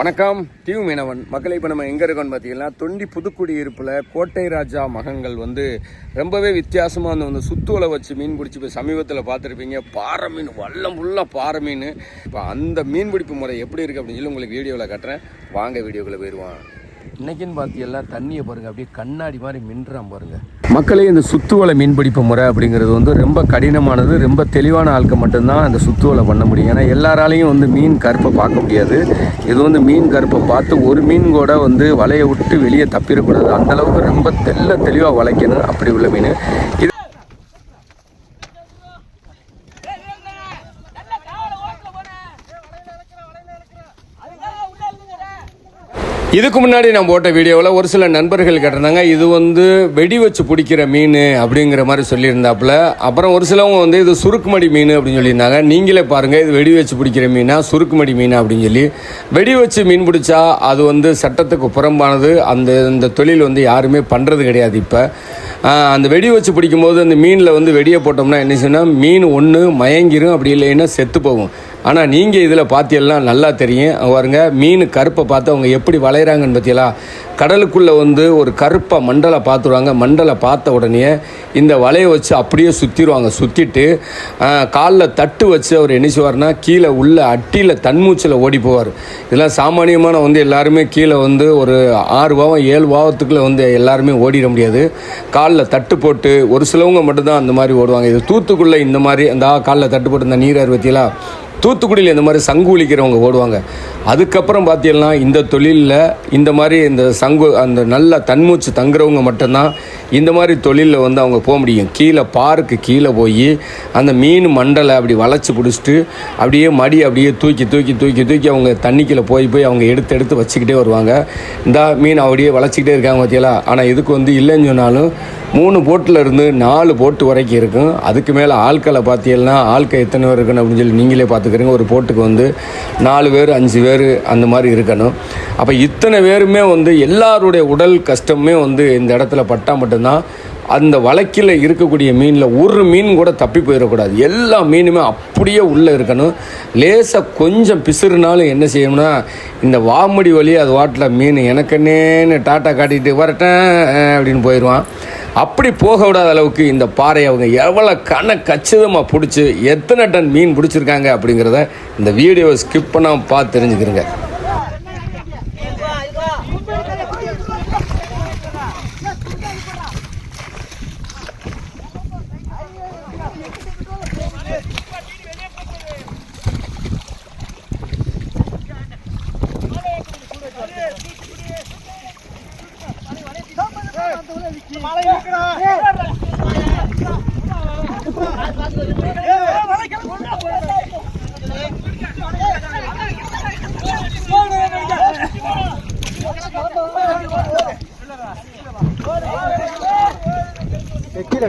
வணக்கம். டிவி மீனவன். மக்களை இப்போ நம்ம எங்கே இருக்கோம்னு பார்த்தீங்கன்னா தொண்டி புதுக்குடியிருப்பில் கோட்டை ராஜா மகன்கள் வந்து ரொம்பவே வித்தியாசமாக அந்த வந்து சுத்துவலை வச்சு மீன் பிடிச்சி இப்போ சமீபத்தில் பார்த்துருப்பீங்க. பாறை மீன் வல்லம் ஃபுல்லாக பாறை மீன். இப்போ அந்த மீன் பிடிப்பு முறை எப்படி இருக்குது அப்படின்னு சொல்லி உங்களுக்கு வீடியோவில் காட்டுறேன். வாங்க வீடியோக்குள்ளே போயிடுவான் இன்னைக்குன்னு பார்த்தீங்கன்னா தண்ணியை பாருங்க அப்படியே கண்ணாடி மாதிரி மின்றான் பாருங்க. மக்களே இந்த சுத்துவலை மீன்பிடிப்பு முறை அப்படிங்கிறது வந்து ரொம்ப கடினமானது ரொம்ப தெளிவான ஆட்கள் மட்டும்தான் அந்த சுத்துவலை பண்ண முடியும். ஏன்னா எல்லாராலையும் வந்து மீன் கருப்பை பார்க்க முடியாது. இது வந்து மீன் கருப்பை பார்த்து ஒரு மீன் கூட வந்து வலையை விட்டு வெளியே தப்பிடக்கூடாது. அந்தளவுக்கு ரொம்ப தெல்ல தெளிவாக வளைக்கணும் அப்படி உள்ள மீன். இது இதுக்கு முன்னாடி நான் போட்ட வீடியோவில் ஒரு சில நண்பர்கள் கேட்டிருந்தாங்க இது வந்து வெடி வச்சு பிடிக்கிற மீன் அப்படிங்கிற மாதிரி சொல்லியிருந்தாப்புல. அப்புறம் ஒரு சிலவங்க வந்து இது சுருக்குமடி மீன் அப்படின்னு சொல்லியிருந்தாங்க. நீங்களே பாருங்கள் இது வெடி வச்சு பிடிக்கிற மீனா சுருக்குமடி மீன் அப்படின்னு சொல்லி. வெடி வச்சு மீன் பிடிச்சா அது வந்து சட்டத்துக்கு புறம்பானது. அந்த இந்த தொழில் வந்து யாருமே பண்ணுறது கிடையாது இப்போ. அந்த வெடி வச்சு பிடிக்கும்போது அந்த மீனில் வந்து வெடியை போட்டோம்னா என்ன சொன்னால் மீன் ஒன்று மயங்கிரும் அப்படி இல்லைன்னா செத்து போகும். ஆனால் நீங்கள் இதில் பார்த்தீங்கன்னா நல்லா தெரியும். அங்க பாருங்க மீன் கருப்பை பார்த்து அவங்க எப்படி வளையிறாங்கன்னு பார்த்தீங்களா கடலுக்குள்ளே வந்து ஒரு கருப்பை மண்டலை பார்த்துருவாங்க. மண்டலை பார்த்த உடனே இந்த வலையை வச்சு அப்படியே சுற்றிடுவாங்க சுற்றிட்டு காலில் தட்டு வச்சு அவர் என்ன செய்வார்னா கீழே உள்ள அட்டியில் தன்மூச்சில் ஓடி போவார். இதெல்லாம் சாமானியமான வந்து எல்லாருமே கீழே வந்து ஒரு ஆறு பாவம் ஏழு பாவத்துக்குள்ளே வந்து எல்லாருமே ஓடிட முடியாது. காலில் தட்டு போட்டு ஒரு சிலவங்க மட்டும்தான் அந்த மாதிரி ஓடுவாங்க. இது தூத்துக்குள்ளே இந்த மாதிரி அந்த காலில் தட்டு போட்டு இந்த நீர் அறுபத்தியெல்லாம் தூத்துக்குடியில் இந்த மாதிரி சங்கு ஒழிக்கிறவங்க ஓடுவாங்க. அதுக்கப்புறம் பார்த்தீங்கன்னா இந்த தொழிலில் இந்த மாதிரி இந்த சங்கு அந்த நல்ல தன்மூச்சு தங்குறவங்க மட்டும்தான் இந்த மாதிரி தொழிலில் வந்து அவங்க போக முடியும். கீழே பாருக்கு கீழே போய் அந்த மீன் மண்டலை அப்படி வளைச்சி பிடிச்சிட்டு அப்படியே மடி அப்படியே தூக்கி தூக்கி தூக்கி தூக்கி அவங்க தண்ணிக்குள்ளே போய் போய் அவங்க எடுத்து எடுத்து வச்சுக்கிட்டே வருவாங்க. இந்த மீன் அப்படியே வளைச்சிக்கிட்டே இருக்காங்க பார்த்தீங்களா ஆனால் இதுக்கு வந்து இல்லைன்னு சொன்னாலும் மூணு போட்டில் இருந்து நாலு போட்டு வரைக்கும் இருக்கும். அதுக்கு மேலே ஆட்களை பார்த்தீங்கன்னா ஆட்கள் எத்தனை பேர் இருக்கணும் அப்படின்னு சொல்லி நீங்களே பார்த்துக்கிறீங்க ஒரு போட்டுக்கு வந்து நாலு பேர் அஞ்சு பேர் அந்த மாதிரி இருக்கணும். அப்போ இத்தனை பேருமே வந்து எல்லாருடைய உடல் கஷ்டமே வந்து இந்த இடத்துல பட்டா மட்டும்தான். அந்த வழக்கில் இருக்கக்கூடிய மீனில் ஒரு மீன் கூட தப்பி போயிடக்கூடாது. எல்லா மீனுமே அப்படியே உள்ளே இருக்கணும். லேசாக கொஞ்சம் பிசுறுனாலும் என்ன செய்யணும்னா இந்த வாமடி வழி அது வாட்டில் மீன் எனக்குன்னேன்னு டாட்டா காட்டிட்டு வரட்டேன் அப்படின்னு போயிடுவான். அப்படி போக விடாத அளவுக்கு இந்த பாறையை அவங்க எவ்வளோ கண கச்சிதமாக பிடிச்சி எத்தனை டன் மீன் பிடிச்சிருக்காங்க அப்படிங்கிறத இந்த வீடியோவை ஸ்கிப் பண்ணாமல் பார்த்து தெரிஞ்சுக்கிறேங்க. கீழே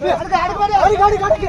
அடுக்கு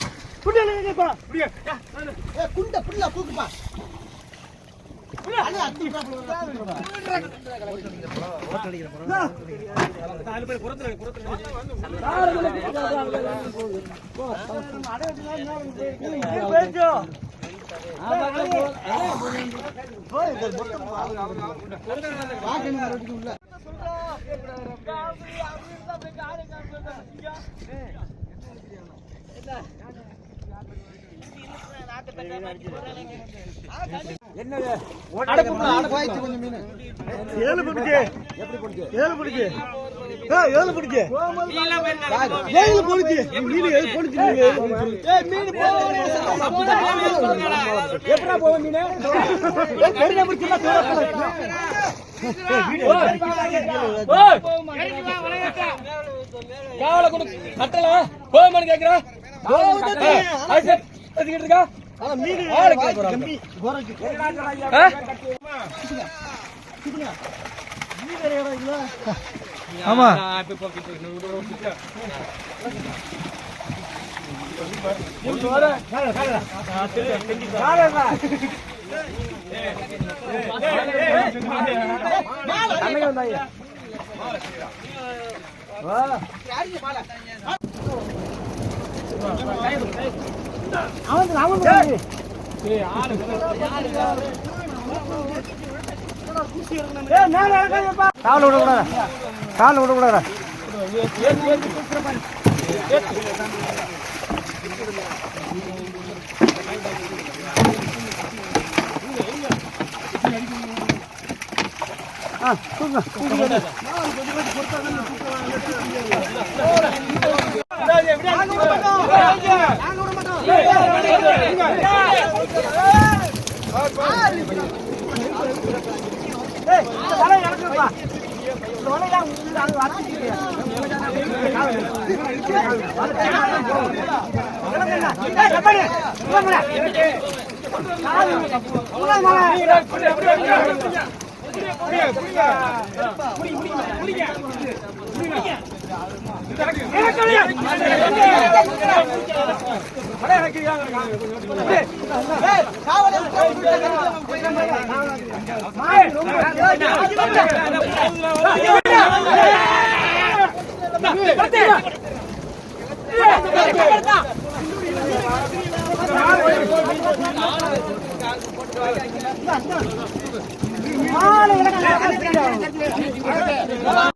இந்த ஒரு ஆளுங்க குண்ட புள்ள தூக்குப்பா ஏழு பிடிச்சு ஏழு பிடிச்சு ஏழு பிடிச்சு ஏழு பிடிச்சு மீன் ஏழு பிடிச்சு நீங்க எப்படா போவ மீன் பெரிய கட்டல போமான்னு கேக்குறா இருக்கா மீன் ஆளு அவன் அவன் கோரைக்கு ஆமா கால விடக்கூடாது விடக்கூடாது ஆ தூங்க காவல் லைவ்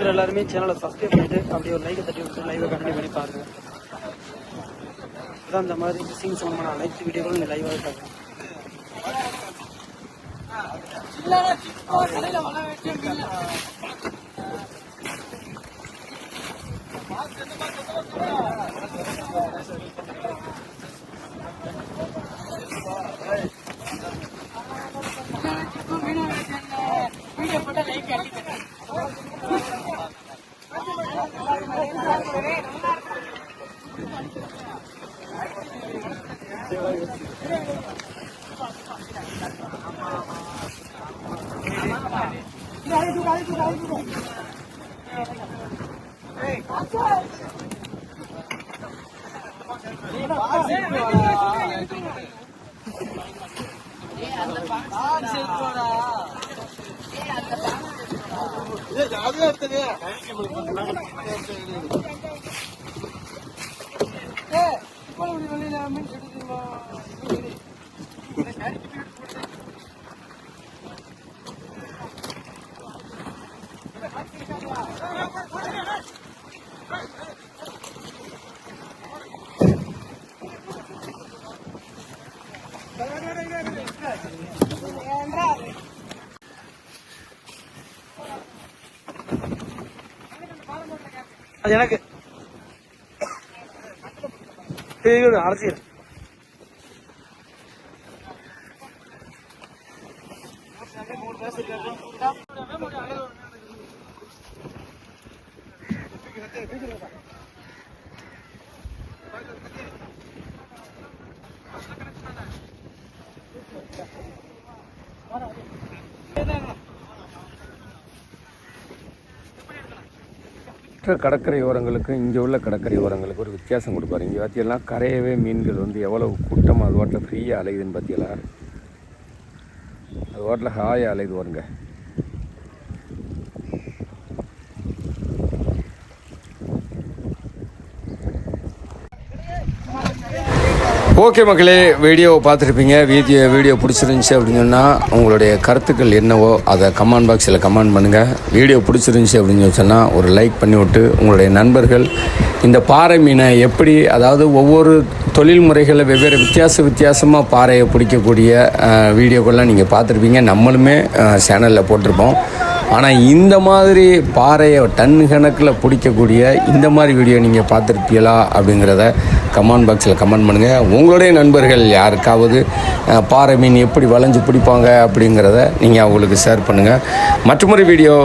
பார்க்குற எல்லாருமே சேனலை சப்ஸ்கிரைப் பண்ணிட்டு அப்படியே ஒரு லைக்கை தட்டி விட்டு லைவை கண்டினியூ பண்ணி பாருங்கள் அதான் மாதிரி மிஸ்ஸிங் சம்மந்தமான அனைத்து வீடியோகளும் நீங்கள் லைவாக பார்க்கலாம். வீடியோ போட்டால் லைக் அடிக்கணும். அதே எடுத்துங்க ஏ இப்போ வெளியில மீன் எனக்கு. அரசியல். மற்ற கடற்கரை ஓரங்களுக்கு இங்கே உள்ள கடற்கரை ஓரங்களுக்கு ஒரு வித்தியாசம் கொடுப்பாரு. இங்கே பார்த்தீங்கன்னா கரையவே மீன்கள் வந்து எவ்வளவு கூட்டமாக அது வாட்டில் ஃப்ரீயாக அலையுதுன்னு பார்த்தீங்களா அது வாட்டில் ஹாயாக அலையுது வருங்க ஓகே மக்களே வீடியோவை பார்த்துருப்பீங்க. வீடியோ வீடியோ பிடிச்சிருந்துச்சி அப்படின்னு சொன்னால் உங்களுடைய கருத்துக்கள் என்னவோ அதை கமெண்ட் பாக்ஸில் கமெண்ட் பண்ணுங்கள் வீடியோ பிடிச்சிருந்துச்சி அப்படின்னு சொன்னால் ஒரு லைக் பண்ணிவிட்டு உங்களுடைய நண்பர்கள் இந்த பாறை மீனை எப்படி அதாவது ஒவ்வொரு தொழில் முறைகளில் வெவ்வேறு வித்தியாச வித்தியாசமாக பாறையை பிடிக்கக்கூடிய வீடியோக்கள்லாம் நீங்கள் பார்த்துருப்பீங்க. நம்மளுமே சேனலில் போட்டிருப்போம். ஆனால் இந்த மாதிரி பாறையை டன் கணக்கில் பிடிக்கக்கூடிய இந்த மாதிரி வீடியோ நீங்கள் பார்த்துருப்பீங்களா அப்படிங்கிறத கமெண்ட் பாக்ஸில் கமெண்ட் பண்ணுங்கள் உங்களுடைய நண்பர்கள் யாருக்காவது பாறை மீன் எப்படி வளைஞ்சு பிடிப்பாங்க அப்படிங்கிறத நீங்கள் அவங்களுக்கு ஷேர் பண்ணுங்கள் மற்றொரு வீடியோ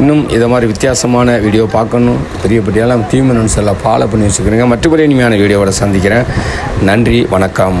இன்னும் இதை மாதிரி வித்தியாசமான வீடியோ பார்க்கணும். பெரிய பெரியெல்லாம் தீமனன்ஸ் எல்லாம் ஃபாலோ பண்ணி வச்சுக்கிறேங்க. மற்றபடி இனிமையான வீடியோவோட சந்திக்கிறேன். நன்றி வணக்கம்.